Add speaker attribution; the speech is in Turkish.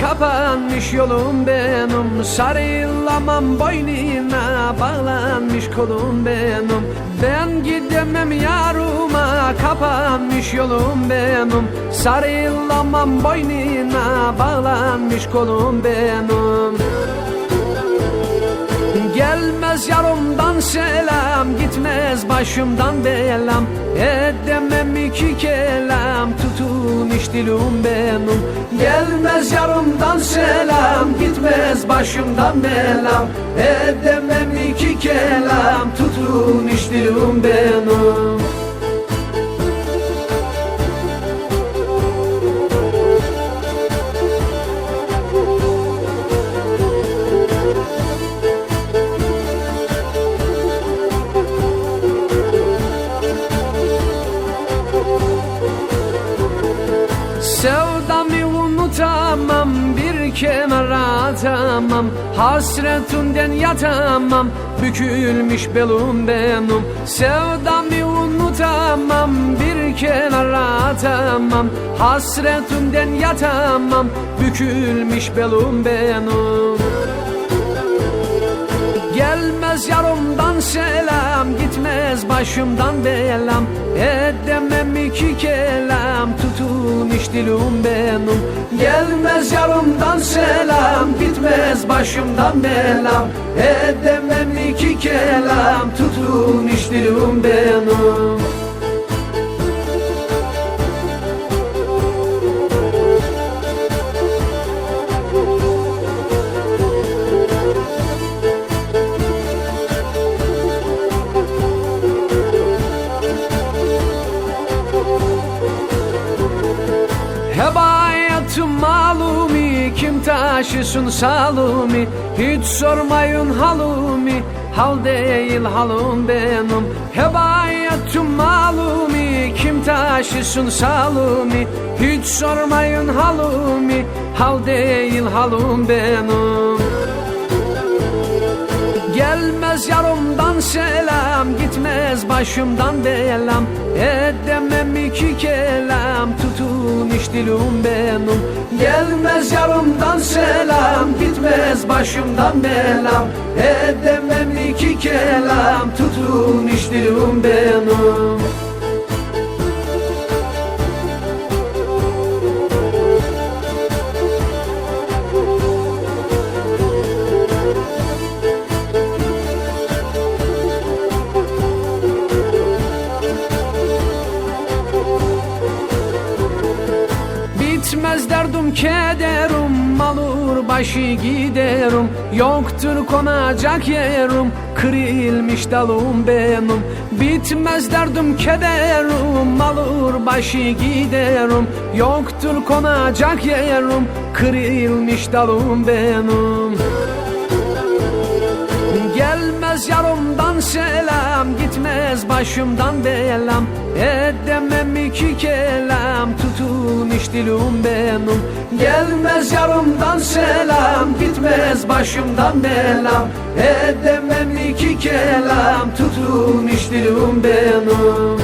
Speaker 1: Kapanmış yolum benim. Sarılamam boynuna Bağlanmış kolum benim. Ben gidemem yarıma Kapanmış yolum benim. Sarılamam boynuna Bağlanmış kolum benim. Gelmez yarımdan selam Gitmez başımdan belam. Edemem iki kelam Dilim benim. Gelmez yarımdan selam Gitmez başımdan belam. Edemem iki kelam Tutulmuş dilim benim bir kenara atamam Hasretinden yatamam bükülmüş belum benim Sevdamı unutamam bir kenara atamam Hasretinden yatamam bükülmüş belum benim Gelmez yarımdan selam Gitmez başımdan belam Edemem iki kelam Tutulmuş dilim benim. Gelmez yarımdan selam Gitmez başımdan belam. Edemem iki kelam Tutulmuş dilim benim Kim taşısın salumi Hiç sormayın halumi. Hal değil halum benim Hebayatım malumi. Kim taşısın salumi Hiç sormayın halumi. Hal değil halum benim. Gelmez yarımdan selam Gitmez başımdan belam Edemem iki kelam Tutulmuş dilim benim Gelmez yarımdan selam Gitmez başımdan belam. Edemem iki kelam Tutulmuş dilim benim Bitmez derdim kederim. Malur başı giderim. Yoktur konacak yerim. Kırılmış dalım benim. Bitmez derdim kederim. Malur başı giderim. Yoktur konacak yerim. Kırılmış dalım benim. Gelmez Gitmez başımdan belam. Edemem iki kelam. Tutulmuş dilim benim. Gelmez yarımdan selam. Gitmez başımdan belam. Edemem iki kelam. Tutulmuş dilim benim